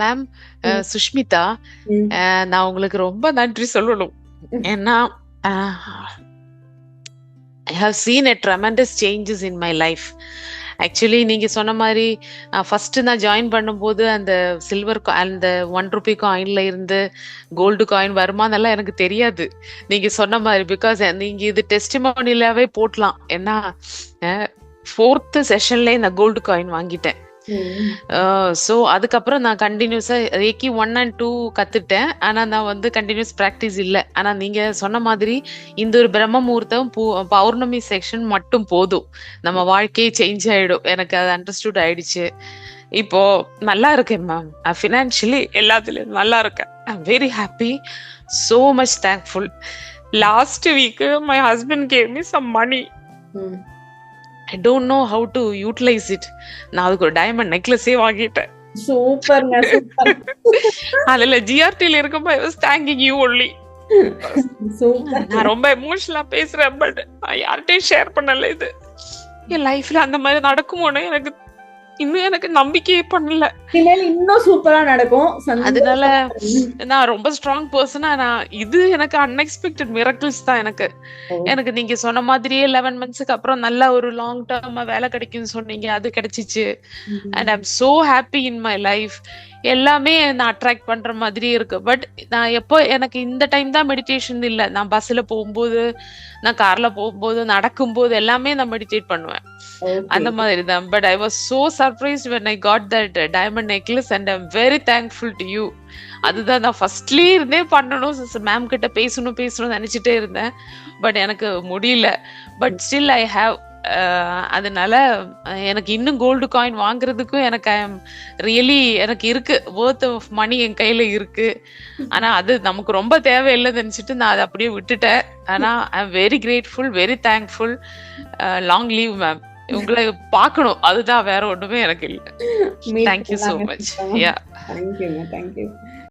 Ma'am. Sushmita நான் உங்களுக்கு ரொம்ப நன்றி சொல்லணும். ஏன்னா I have seen a tremendous changes in my life actually நீங்க சொன்ன மாதிரி ஃபர்ஸ்ட் நான் ஜாயின் பண்ணும்போது அந்த சில்வர் அந்த ஒன் ருபி காயின்ல இருந்து கோல்டு காயின் வருமானெல்லாம் எனக்கு தெரியாது. நீங்க சொன்ன மாதிரி பிகாஸ் நீங்க இது டெஸ்டிமோனிலாவே போட்டலாம் ஏன்னா ஃபோர்த்து செஷன்லேயே நான் கோல்டு காயின் வாங்கிட்டேன். ஸோ அதுக்கப்புறம் நான் கண்டினியூஸாக ரேக்கி ஒன் அண்ட் டூ கற்றுட்டேன் ஆனால் நான் வந்து கண்டினியூஸ் ப்ராக்டிஸ் இல்லை. ஆனால் நீங்கள் சொன்ன மாதிரி இந்த ஒரு பிரம்ம முகூர்த்தம் பூ பௌர்ணமி செக்ஷன் மட்டும் போதும். நம்ம வாழ்க்கையே சேஞ்ச் ஆகிடும் எனக்கு அது அண்டர்ஸ்டூட் ஆயிடுச்சு. இப்போ நல்லா இருக்கேன் மேம் ஃபினான்ஷியலி எல்லாத்துலேயும் நல்லா இருக்கேன். I very happy so much thankful last week my husband gave me some money I don't know how to utilise it நான் அதுக்கு ஒரு டைமண்ட் நெக்லஸே வாங்கிட்டேன். சூப்பர்ங்க சூப்பர். அதுல ஜிஆர்டில இருக்கும்போது I was thanking you only நான் ரொம்ப எமோஷனலா பேசுறேன் பட் நான் யார்கிட்டயும் ஷேர் பண்ணல இது. என் லைஃப்ல அந்த மாதிரி நடக்குமோன்னு எனக்கு இன்னும் எனக்கு நம்பிக்கையே பண்ணல. இனிமேல் இன்னும் சூப்பரா நடக்கும். அதனால நான் ரொம்ப ஸ்ட்ராங் பர்சனா நான் இது எனக்கு அன்எக்ஸ்பெக்டட் மிரக்கிள்ஸ் தான் எனக்கு. எனக்கு நீங்க சொன்ன மாதிரியே லெவன் மந்த்ஸ்க்கு அப்புறம் நல்ல ஒரு லாங் டேர்மா வேலை கிடைக்கும்னு சொன்னீங்க அது கிடைச்சிச்சு. And I'm so happy in my life எல்லாமே நான் அட்ராக்ட் பண்ற மாதிரி இருக்கு பட் நான் எப்போ எனக்கு இந்த டைம் தான் மெடிடேஷன் இல்லை நான் பஸ்ல போகும்போது நான் கார்ல போகும்போது நடக்கும்போது எல்லாமே நான் மெடிடேட் பண்ணுவேன். அந்த மாதிரி தான் but I was so surprise when I got that diamond necklace and I'm very thankful to you அதுதான் நான் ஃபர்ஸ்ட்லி இருந்தே பண்ணணும் மேம் கிட்ட பேசணும் பேசணும்னு நினைச்சிட்டே இருந்தேன். பட் எனக்கு முடியல. பட் ஸ்டில் ஐ ஹாவ் அதனால எனக்கு இன்னும் கோல்டு காயின் வாங்குறதுக்கும் எனக்கு ஐ எம் ரியலி எனக்கு இருக்கு. ஒர்த் ஆஃப் மணி என் கையில இருக்கு. ஆனா அது நமக்கு ரொம்ப தேவையில்லை நினைச்சிட்டு நான் அதை அப்படியே விட்டுட்டேன். ஆனா I am very grateful very thankful long live ma'am உங்களை பார்க்கணும். அதுதான் வேற ஒண்ணுமே எனக்கு இல்லை. தேங்க்யூ ஸோ பண்ணலாங்க மச். யா Thank you ங்க, thank you.